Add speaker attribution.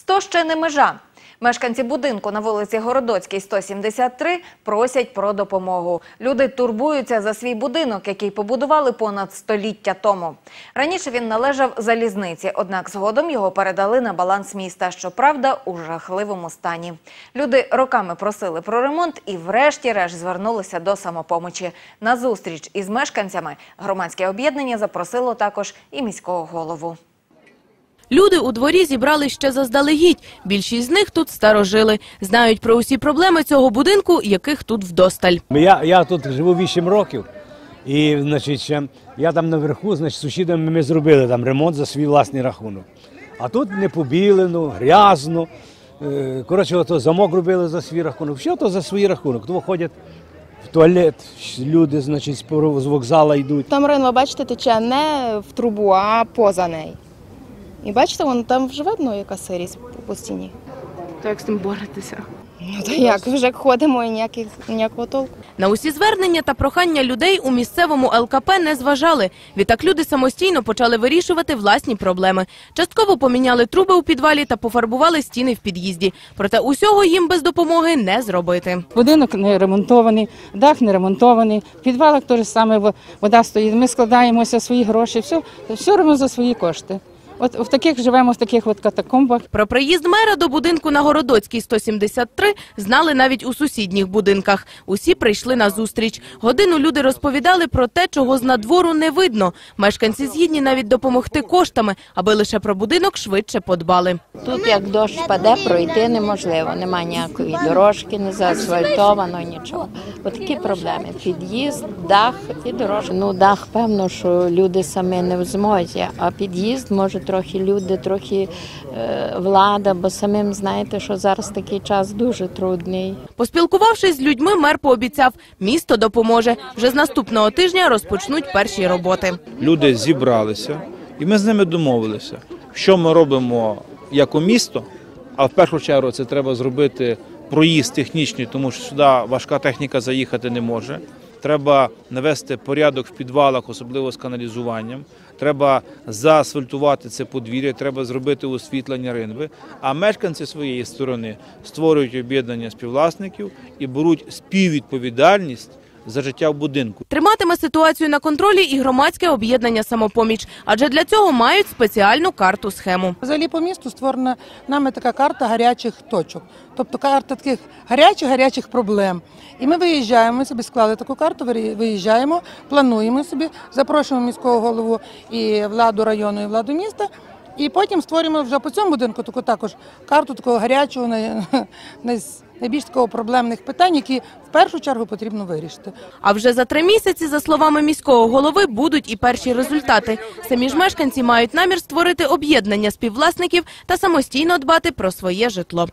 Speaker 1: Сто ще не межа. Мешканці будинку на вулиці Городоцькій, 173, просять про допомогу. Люди турбуються за свій будинок, який побудували понад століття тому. Раніше він належав залізниці, однак згодом його передали на баланс міста, щоправда, у жахливому стані. Люди роками просили про ремонт і врешті-решт звернулися до самопомочі. На зустріч із мешканцями громадське об'єднання запросило також і міського голову.
Speaker 2: Люди у дворі зібрали ще заздалегідь. Більшість з них тут старожили. Знають про усі проблеми цього будинку, яких тут вдосталь.
Speaker 3: Я, я тут живу 8 років, і значить, ще я там наверху, значить, сусідами ми зробили там ремонт за свій власний рахунок. А тут не побілено, грязно. Е, Коротше, ото замок робили за свій рахунок. Все то за свій рахунок. Тому ходять в туалет, люди, значить, з вокзалу йдуть.
Speaker 4: Там ринва, бачите, тече не в трубу, а поза нею. І бачите, воно там вже видно, яка сирість по- стіні.
Speaker 5: То як з тим боретеся?
Speaker 4: Ну то як, вже ходимо і ніяких, ніякого толку.
Speaker 2: На усі звернення та прохання людей у місцевому ЛКП не зважали. Відтак люди самостійно почали вирішувати власні проблеми. Частково поміняли труби у підвалі та пофарбували стіни в під'їзді. Проте усього їм без допомоги не зробити.
Speaker 6: Будинок не ремонтований, дах не ремонтований, в підвалах теж саме во- вода стоїть. Ми складаємося свої гроші, все, все робимо за свої кошти. От в таких живемо в таких от катакомбах.
Speaker 2: Про приїзд мера до будинку на Городоцькій 173 знали навіть у сусідніх будинках. Усі прийшли на зустріч. Годину люди розповідали про те, чого з надвору не видно. Мешканці згідні навіть допомогти коштами, аби лише про будинок швидше подбали.
Speaker 7: Тут як дощ паде, пройти неможливо. Нема ніякої дорожки, не заасфальтовано, нічого. От такі проблеми. Під'їзд, дах і дорожка. Ну, дах, певно, що люди самі не в змозі, а під'їзд може трохи люди, трохи е, влада, бо самим знаєте, що зараз такий час дуже трудний.
Speaker 2: Поспілкувавшись з людьми, мер пообіцяв, місто допоможе. Вже з наступного тижня розпочнуть перші роботи.
Speaker 8: люди зібралися, і ми з ними домовилися, що ми робимо як у місто, а в першу чергу це треба зробити проїзд технічний, тому що сюди важка техніка заїхати не може. Треба навести порядок в підвалах, особливо з каналізуванням. Треба заасфальтувати це подвір'я, треба зробити освітлення ринви. А мешканці своєї сторони створюють об'єднання співвласників і беруть співвідповідальність за життя в будинку.
Speaker 2: Триматиме ситуацію на контролі і громадське об'єднання «Самопоміч», адже для цього мають спеціальну карту-схему.
Speaker 9: Взагалі по місту створена нами така карта гарячих точок, тобто карта таких гарячих гарячих проблем. І ми виїжджаємо. Ми собі склали таку карту. виї- виїжджаємо, плануємо собі, запрошуємо міського голову і владу району, і владу міста. І потім створюємо вже по цьому будинку таку також карту такого гарячого, най- най- найбільш такого проблемних питань, які в першу чергу потрібно вирішити.
Speaker 2: А вже за три місяці, за словами міського голови, будуть і перші результати. Самі ж мешканці мають намір створити об'єднання співвласників та самостійно дбати про своє житло.